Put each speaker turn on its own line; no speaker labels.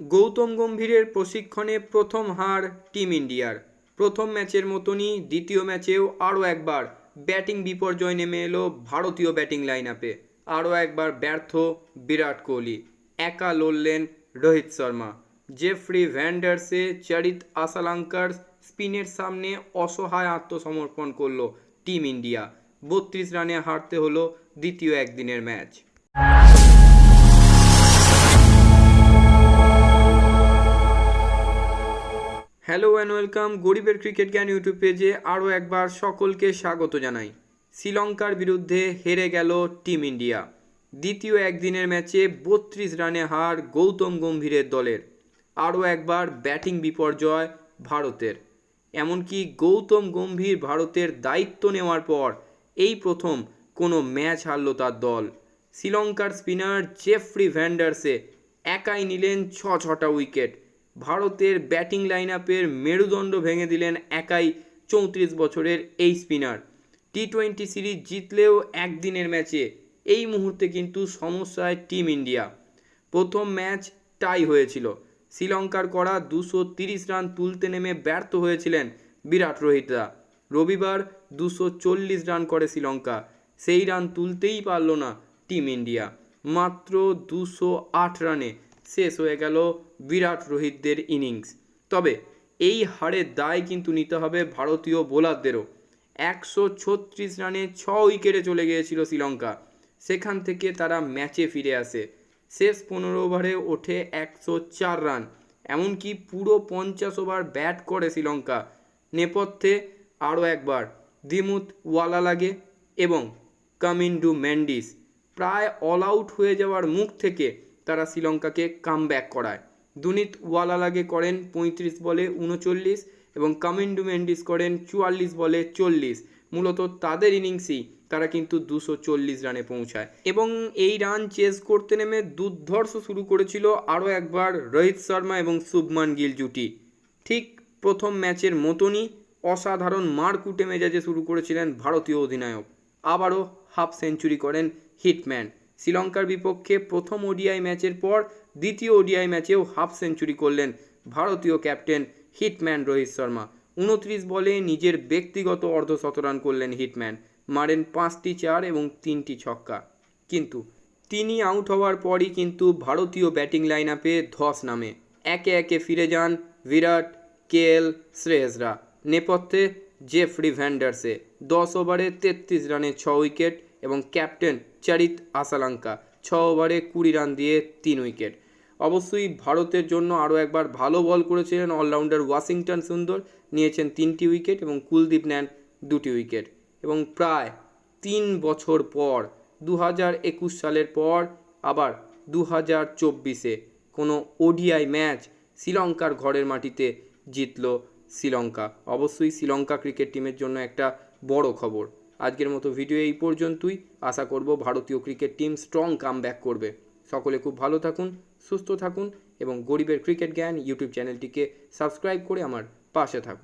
গৌতম গম্ভীরের প্রশিক্ষণে প্রথম হার টিম ইন্ডিয়ার। প্রথম ম্যাচের মতনই দ্বিতীয় ম্যাচেও আরও একবার ব্যাটিং বিপর্যয় নেমে এলো ভারতীয় ব্যাটিং লাইন আপে আরও একবার ব্যর্থ বিরাট কোহলি। একা লড়লেন রোহিত শর্মা। জেফ্রি ভ্যান্ডার্সে চরিত আসালাঙ্কার স্পিনের সামনে অসহায় আত্মসমর্পণ করল টিম ইন্ডিয়া। বত্রিশ রানে হারতে হলো দ্বিতীয় একদিনের ম্যাচ। হ্যালো অ্যান্ড ওয়েলকাম গরিবের ক্রিকেট জ্ঞান ইউটিউব পেজে আরও একবার সকলকে স্বাগত জানাই। শ্রীলঙ্কার বিরুদ্ধে হেরে গেল টিম ইন্ডিয়া দ্বিতীয় একদিনের ম্যাচে বত্রিশ রানে হার গৌতম গম্ভীরের দলের। আরও একবার ব্যাটিং বিপর্যয় ভারতের। এমনকি গৌতম গম্ভীর ভারতের দায়িত্ব নেওয়ার পর এই প্রথম কোনো ম্যাচ হারল তার দল। শ্রীলঙ্কার স্পিনার জেফ্রি ভ্যান্ডার্সে একাই নিলেন ছ ছটা উইকেট। ভারতের ব্যাটিং লাইন আপের মেরুদণ্ড ভেঙে দিলেন একাই চৌত্রিশ বছরের এই স্পিনার টি টোয়েন্টি সিরিজ জিতলেও একদিনের ম্যাচে এই মুহূর্তে কিন্তু সমস্যায় টিম ইন্ডিয়া প্রথম ম্যাচ টাই হয়েছিল। শ্রীলঙ্কার করা দুশো তিরিশ রান তুলতে নেমে ব্যর্থ হয়েছিলেন বিরাট রোহিতরা। রবিবার দুশো চল্লিশ রান করে শ্রীলঙ্কা। সেই রান তুলতেই পারল না টিম ইন্ডিয়া মাত্র দুশো আট রানে শেষ হয়ে গেল বিরাট রোহিতদের ইনিংস। তবে এই হারের দায় কিন্তু নিতে হবে ভারতীয় বোলারদেরও। একশো ছত্রিশ রানে ছ উইকেটে চলে গিয়েছিল শ্রীলঙ্কা। সেখান থেকে তারা ম্যাচে ফিরে আসে। শেষ পনেরো ওভারে ওঠে একশো চার রান। এমনকি পুরো পঞ্চাশ ওভার ব্যাট করে শ্রীলঙ্কা। নেপথ্যে আরও একবার দিমুত ওয়ালা লাগে এবং কামিন্ডু ম্যান্ডিস। প্রায় অল আউট হয়ে যাওয়ার মুখ থেকে তারা শ্রীলঙ্কাকে কাম ব্যাক করায়। দুনিত ওয়ালালাগে করেন পঁয়ত্রিশ বলে উনচল্লিশ এবং কামিন্ডু মেন্ডিস করেন চুয়াল্লিশ বলে চল্লিশ। মূলত তাদের ইনিংসই তারা কিন্তু দুশো চল্লিশ রানে পৌঁছায়। এবং এই রান চেস করতে নেমে দুর্ধর্ষ শুরু করেছিল আরও একবার রোহিত শর্মা এবং শুভমান গিল জুটি। ঠিক প্রথম ম্যাচের মতনই অসাধারণ মারকুটে মেজাজে শুরু করেছিলেন ভারতীয় অধিনায়ক। আবারও হাফ সেঞ্চুরি করেন হিটম্যান। শ্রীলঙ্কার বিপক্ষে প্রথম ওডিআই ম্যাচের পর দ্বিতীয় ওডিআই ম্যাচেও হাফ সেঞ্চুরি করলেন ভারতীয় ক্যাপ্টেন হিটম্যান রোহিত শর্মা। উনত্রিশ বলে নিজের ব্যক্তিগত অর্ধশতরান করলেন হিটম্যান। মারেন পাঁচটি চার এবং তিনটি ছক্কা। কিন্তু তিনি আউট হওয়ার পরই কিন্তু ভারতীয় ব্যাটিং লাইন আপে ধস নামে। একে একে ফিরে যান বিরাট, কেএল, শ্রেয়সরা। নেপথ্যে জেফ্রি ভ্যান্ডার্সে দশ ওভারে তেত্রিশ রানে ছ উইকেট এবং ক্যাপ্টেন চারিত আসালাঙ্কা ছ ওভারে কুড়ি রান দিয়ে তিন উইকেট। অবশ্যই ভারতের জন্য আরও একবার ভালো বল করেছিলেন অলরাউন্ডার ওয়াশিংটন সুন্দর। নিয়েছেন তিনটি উইকেট এবং কুলদীপ নেন দুটি উইকেট। এবং প্রায় তিন বছর পর দু হাজার একুশ সালের পর, আবার দু হাজার চব্বিশে কোনো ওডিআই ম্যাচ শ্রীলঙ্কার ঘরের মাটিতে জিতল শ্রীলঙ্কা। অবশ্যই শ্রীলঙ্কা ক্রিকেট টিমের জন্য একটা বড় খবর। আজকের মতো ভিডিও এই পর্যন্তই। আশা করব ভারতীয় ক্রিকেট টিম স্ট্রং কাম করবে। সকলে খুব ভালো থাকুন, সুস্থ থাকুন এবং গরিবের ক্রিকেট জ্ঞান ইউটিউব চ্যানেলটিকে সাবস্ক্রাইব করে আমার পাশে থাকুন।